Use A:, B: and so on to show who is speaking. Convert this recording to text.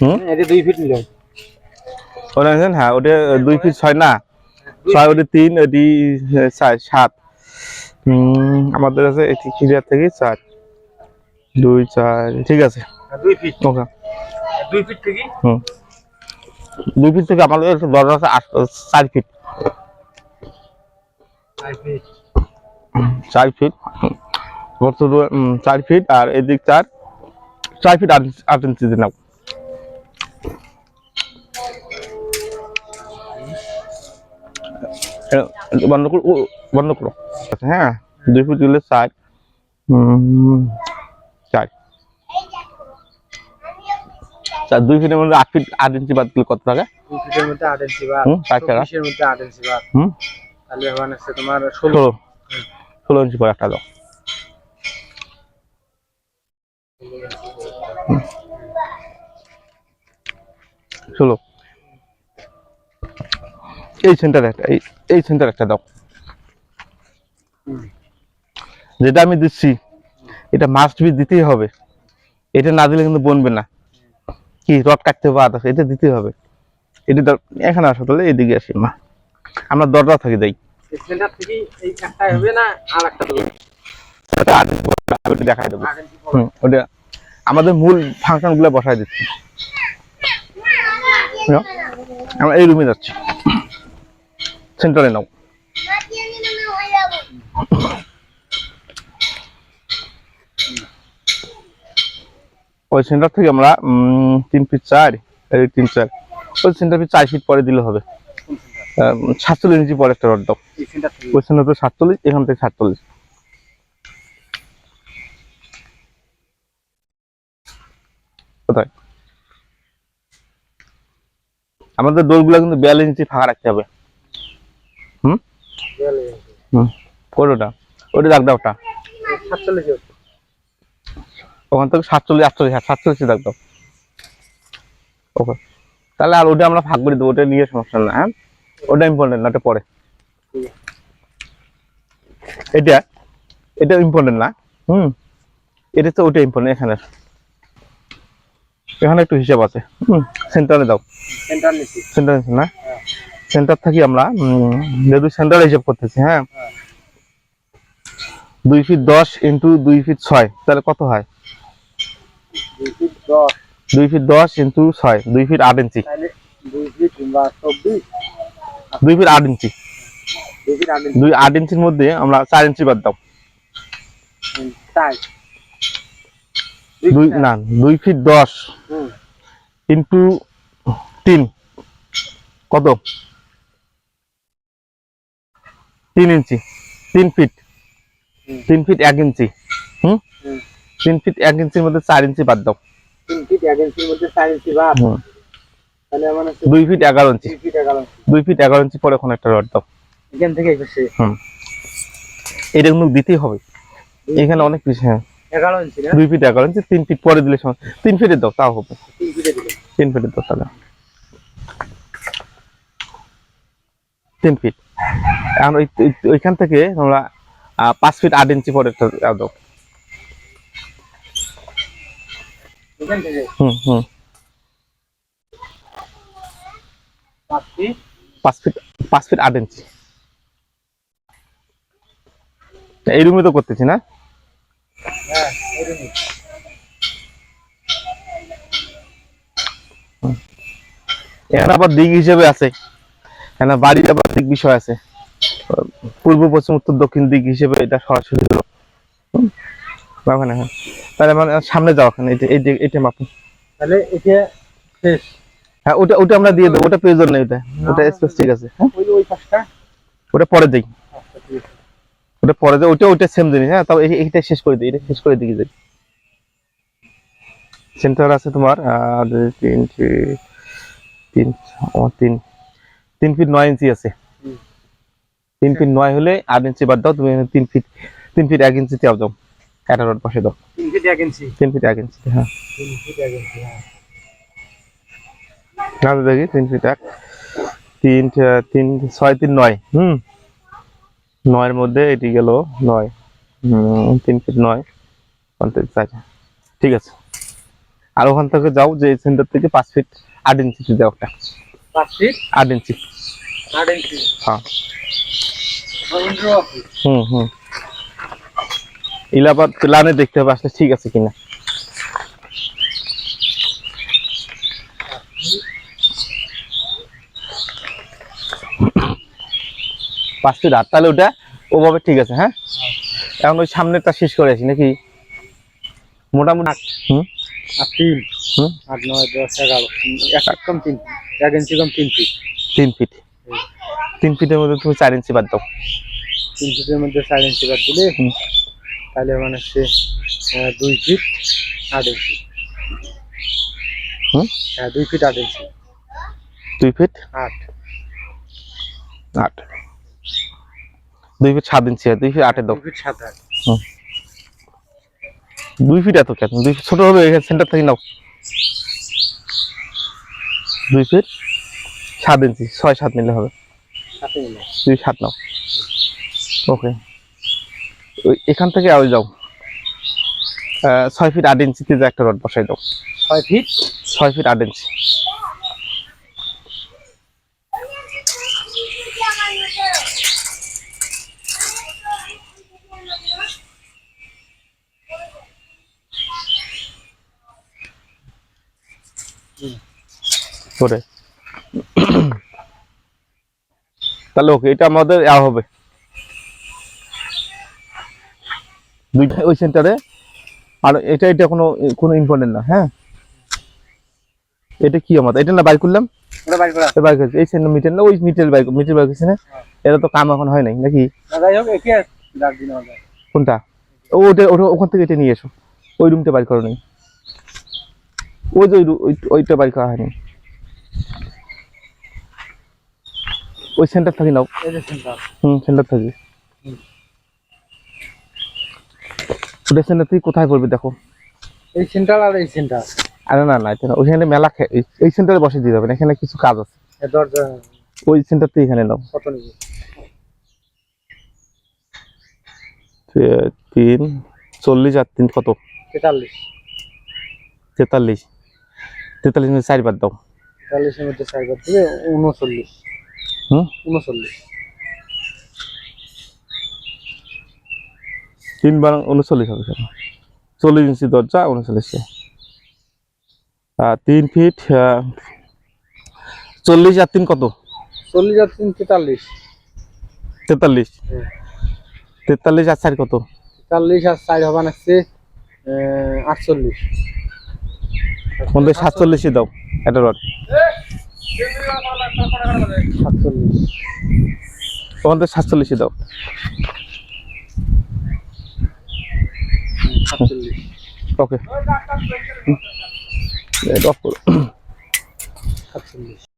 A: হুম?
B: এটা দুই ফিট নিলাম
A: ওটা নিয়েছেন? হ্যাঁ ওটা ফিট না? ওটি ওটি আমাদের আছে এটি ক্লিয়ার থেকে চার। দুই চার ঠিক আছে।
B: দুই ফিট।
A: ওকে।
B: ফিট থেকে?
A: হুম। দুই ফিট থেকে আমাদের দরজা আছে আট চার ফিট।
B: চার ফিট।
A: চার ফিট। বর্তমান উম, ফিট আর এদিক চার চার ফিট আট ইঞ্চি দিয়ে বন্ধ করো ও, বন্ধ করো। হ্যাঁ দুই ফুট দিলে চার। চার। চার দুই ফিটের মধ্যে আট ফিট আট ইঞ্চি বাদ দিলে কত টাকা?
B: দুই ফিটের মধ্যে আট ইঞ্চি বাদ। চব্বিশের মধ্যে আট ইঞ্চি বাদ।
A: হুম।
B: তাহলে ওখানে আছে তোমার ষোলো।
A: ষোলো। ষোলো ইঞ্চি পরে একটা দাও। ষোলো। এই সেন্টার একটা এই এই সেন্টার একটা দাও। যেটা আমি দিচ্ছি এটা মাস্ট বি দিতেই হবে। এটা না দিলে কিন্তু বনবে না। কি রড কাটতে বাদ আছে এটা দিতেই হবে। এটা এখানে আসো তাহলে এদিকে আসি মা। আমরা দরজা থাকি যাই।
B: হবে
A: ওটা দেখাই দেবো। হুম, ওটা আমাদের মূল ফাংশনগুলো বসাই দিচ্ছি। আমরা এই রুমে যাচ্ছি। সেন্টারে নাও। ওই সেন্টার থেকে আমরা তিন ফিট চার এই তিন চার। ওই সেন্টার ফিট চার ফিট পরে দিলে হবে। সাতচল্লিশ ইঞ্চি পরে একটা রড দাও। ওই সেন্টার তো সাতচল্লিশ এখান থেকে সাতচল্লিশ। কোথায়? আমাদের দোলগুলো কিন্তু বিয়াল্লিশ ইঞ্চি ফাঁকা রাখতে হবে। হুম কোনটা ওটা দাগ দাও ওটা। ওখান থেকে সাতচল্লিশ আটচল্লিশ হ্যাঁ সাতচল্লিশ দাগ দাও। ওকে। তাহলে আর ওটা আমরা ভাগ করে দেবো ওটা নিয়ে সমস্যা না হ্যাঁ? ওটা ইম্পর্টেন্ট না ওটা পরে। এটা এটা ইম্পর্টেন্ট না হুম? এটা তো ওটা ইম্পর্টেন্ট এখানে। এখানে একটু হিসাব আছে হুম? সেন্টারে দাও।
B: সেন্টার নিচ্ছি
A: সেন্টার না? সেন্টার থাকি আমরা যেহেতু সেন্টার হিসাব করতেছি হ্যাঁ? দুই ফিট দশ ইন্টু দুই ফিট ছয়, তাহলে কত হয়?
B: দুই ফিট দশ
A: ইন্টু ছয়, দুই ফিট আট ইঞ্চি
B: দুই ফিট
A: আট ইঞ্চি
B: দুই আট
A: ইঞ্চির মধ্যে আমরা চার ইঞ্চি বাদ দাও। দুই, না, দুই ফিট দশ ইন্টু তিন। কত? তিন ইঞ্চি তিন ফিট তিন ফিট এক ইঞ্চি হুম। তিন ফিট এক ইঞ্চির মধ্যে চার ইঞ্চি বাদ দাও।
B: তিন ফিট এক ইঞ্চির মধ্যে চার ইঞ্চি বাদ? তাহলে
A: দুই ফিট এগারো ইঞ্চি।
B: দুই ফিট এগারো
A: পরে একটা রড দাও।
B: এখান থেকে
A: হুম। এটা কিন্তু দিতেই হবে। এখানে অনেক কিছু হ্যাঁ।
B: এগারো ইঞ্চি
A: দুই ফিট এগারো ইঞ্চি তিন ফিট পরে দিলে তিন ফিটের দাও তাও হবে।
B: তিন
A: ফিটের দাও তাহলে। তিন ফিট এখন ওই ওই- ওইখান থেকে আমরা আহ, পাঁচ ফিট আট ইঞ্চি পরে দাও। হুম হুম।
B: পাঁচ ফিট
A: পাঁচ ফিট পাঁচ ফিট আট ইঞ্চি এই রুমে তো করতেছি না?
B: হ্যাঁ
A: এখানে আবার দিক হিসেবে আছে। এখানে বাড়ির আবার দিক বিষয় আছে। পূর্ব পশ্চিম উত্তর দক্ষিণ দিক হিসেবে এটা সরাসরি হলো। ওখানে হ্যাঁ। তাহলে মানে সামনে যাও ওখানে এই যে এটা মাপু
B: তাহলে এটা শেষ।
A: হ্যাঁ ওটা ওটা আমরা দিয়ে দেবো ওটা প্রয়োজন নেই ওটা ওটা স্পেস ঠিক আছে হ্যাঁ।
B: ওই ওই পাশটা।
A: ওটা পরে দিই।
B: আচ্ছা আছে।
A: ওটা পরে দেয় ওটা ওটা সেম জিনিস হ্যাঁ। তবে এই- এইটা শেষ করে দিই এটা শেষ করে দিই যাই সেন্টার আছে তোমার তিন তিন তিন ফিট নয় ইঞ্চি আছে। তিন ফিট নয় হলে আট ইঞ্চি বাদ দাও তুমি তিন ফিট তিন ফিট এক ইঞ্চিতে দাও দাও একটা রড বসে দাও।
B: তিন ফিট এক ইঞ্চি?
A: তিন ফিট এক ইঞ্চি হ্যাঁ।
B: তিন ফিট এক ইঞ্চি হ্যাঁ।
A: দেখি তিন ফিট এক তিন তিন ছয় তিন নয় হুম। নয়ের মধ্যে এটি গেল নয় তিন ফিট নয় পঞ্চাশ চার ঠিক আছে। আর ওখান থেকে যাও যে সেন্টার থেকে পাঁচ ফিট আট ইঞ্চিতে যাও একটা।
B: পাঁচ ফিট?
A: আট ইঞ্চি।
B: আট ইঞ্চি।
A: হ্যাঁ। হুম হুম। প্ল্যানে দেখতে হবে আসলে ঠিক আছে কিনা। পাঁচ ফিট আট তাহলে ওটা ওভাবে ঠিক আছে হ্যাঁ? এখন ওই সামনেরটা শেষ করে আসি নাকি? মোটামুটি হুম?
B: আর তিন
A: হুম?
B: আট নয় দশ এগারো এক এক কম তিন এক ইঞ্চি কম তিন ফিট।
A: তিন ফিট। তিন ফিটের মধ্যে তুমি চার ইঞ্চি বাদ দাও।
B: তিন ফিটের মধ্যে চার ইঞ্চি বাদ দিলে তাহলে মানে সে দুই ফিট আট ইঞ্চি হ্যাঁ দুই ফিট আট ইঞ্চি
A: দুই ফিট
B: আট।
A: আট। দুই ফিট সাত ইঞ্চি আর দুই ফিট আটের দাও।
B: দুই ফিট সাত আট।
A: দুই ফিট এত কেন? দুই ফিট ছোট হবে এখানে সেন্টার থেকে নাও। দুই ফিট সাত ইঞ্চি ছয় সাত নিলে হবে। দুই সাত নাও। ওকে। ওই এখান থেকে আরও যাও। ছয় ফিট আট ইঞ্চিতে যে একটা রড বসাই দাও।
B: ছয় ফিট
A: ছয় ফিট আট ইঞ্চি করে। তাহলে ওকে এটা আমাদের ইয়া হবে। দুইটা ওই সেন্টারে। আর এটা এটা কোনো কোনো ইম্পর্টেন্ট না হ্যাঁ? এটা কি আমাদের? এটা না বাইর করলাম?
B: বাইর
A: করেছে। এই সেন্টার মিটার না ওই মিটার বাইর মিটার বাইর করছে না? এটা তো কাম এখন হয় নাই নাকি? কোনটা? ওটা ওটা ওখান থেকে এটা নিয়ে এসো। ওই রুমটা বাইর করো নাই। ওই যে ওইটা বাইর করা হয়নি। ওই সেন্টার থেকে নাও।
B: সেন্টার
A: হুম সেন্টার থেকে। ওটা সেন্টার থেকে কোথায় পড়বে দেখো।
B: এই সেন্টার আর এই সেন্টার
A: আরে না না এটা না, ওইখানে মেলা এই- সেন্টারে বসে দিয়ে যাবে না এখানে কিছু কাজ আছে। ওই সেন্টার থেকে এখানে নাও।
B: কত নিবে?
A: তিন চল্লিশ আর তিন কত?
B: তেতাল্লিশ।
A: তেতাল্লিশ। তেতাল্লিশ মিনিট চার বাদ দাও।
B: তেতাল্লিশের মধ্যে চার বার দিবে উনচল্লিশ
A: হুম?
B: উনচল্লিশ
A: তিন বার উনচল্লিশ হবে চল্লিশ ইঞ্চি দরজা উনচল্লিশে তিন ফিট চল্লিশ আর তিন কত?
B: চল্লিশ আর তিন তেতাল্লিশ।
A: তেতাল্লিশ।
B: হুম।
A: তেতাল্লিশ আর চার কত?
B: তেতাল্লিশ আর চার হবে না সে আটচল্লিশ।
A: মধ্যে সাতচল্লিশই দাও একটা রড।
B: সাতচল্লিশ।
A: ওখান থেকে সাতচল্লিশই দাও। ওকে। অফ করো।
B: সাতচল্লিশ।